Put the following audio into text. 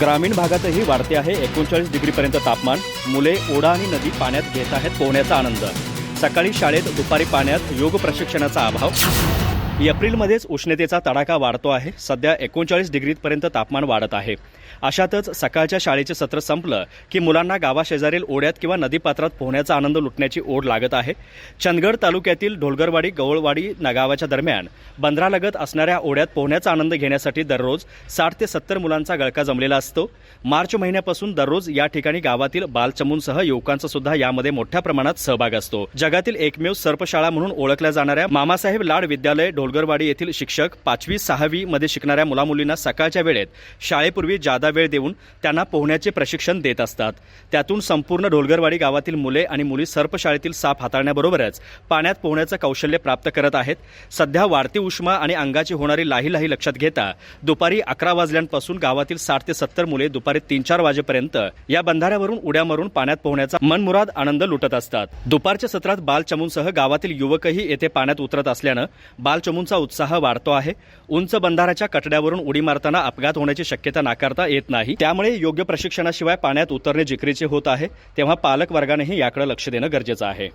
ग्रामीण भागातही वाढते आहे एकोणचाळीस डिग्रीपर्यंत तापमान. मुले ओढा आणि नदी पाण्यात घेत आहेत पोहण्याचा आनंद. सकाळी शाळेत दुपारी पाण्यात योग प्रशिक्षणाचा अभाव. एप्रिलमध्येच उष्णतेचा तडाखा वाढतो आहे. सध्या एकोणचाळीस डिग्रीपर्यंत तापमान वाढत आहे. अशातच सकाळच्या शाळेचे सत्र संपलं की मुलांना गावाशेजारील ओढ्यात किंवा नदीपात्रात पोहण्याचा आनंद लुटण्याची ओढ लागत आहे. चंदगड तालुक्यातील ढोलगरवाडी गवळवाडी नगावाच्या दरम्यान बंदरालगत असणाऱ्या ओढ्यात पोहण्याचा आनंद घेण्यासाठी दररोज साठ ते सत्तर मुलांचा गळका जमलेला असतो. मार्च महिन्यापासून दररोज या ठिकाणी गावातील बालचमूंसह युवकांचा सुद्धा यामध्ये मोठ्या प्रमाणात सहभाग असतो. जगातील एकमेव सर्पशाळा म्हणून ओळखल्या जाणाऱ्या मामासाहेब लाड विद्यालय ढोलगरवाडी येथील शिक्षक पाचवी सहावी मध्ये शिकणाऱ्या मुलामुलींना सकाळच्या वेळेत शाळेपूर्वी जादा वेळ देऊन त्यांना पोहण्याचे प्रशिक्षण देत असतात. त्यातून संपूर्ण ढोलगरवाडी गावातील मुले आणि मुली सर्पशाळेतील साप हाताळण्याबरोबरच पाण्यात पोहण्याचं कौशल्य प्राप्त करत आहेत. सध्या वाढती उष्मा आणि अंगाची होणारी लाही लाही लक्षात घेता दुपारी अकरा वाजल्यापासून गावातील साठ ते सत्तर मुले दुपारी तीन चार वाजेपर्यंत या बंधाऱ्यावरून उड्या मारून पाण्यात पोहण्याचा मनमुराद आनंद लुटत असतात. दुपारच्या सत्रात बालचमूंसह गावातील युवकही येथे पाण्यात उतरत असल्यानं बाल बालचमूंचा उत्साह वाढतो आहे. उंच बंधाऱ्याच्या कटड्यावरून उडी मारताना अपघात होण्याची शक्यता नाकारता येत नाही. त्यामुळे योग्य प्रशिक्षणाशिवाय पाण्यात उतरणे जिकरीचे होत आहे. तेव्हा पालक वर्गानेही याकडे लक्ष देणं गरजेचं आहे.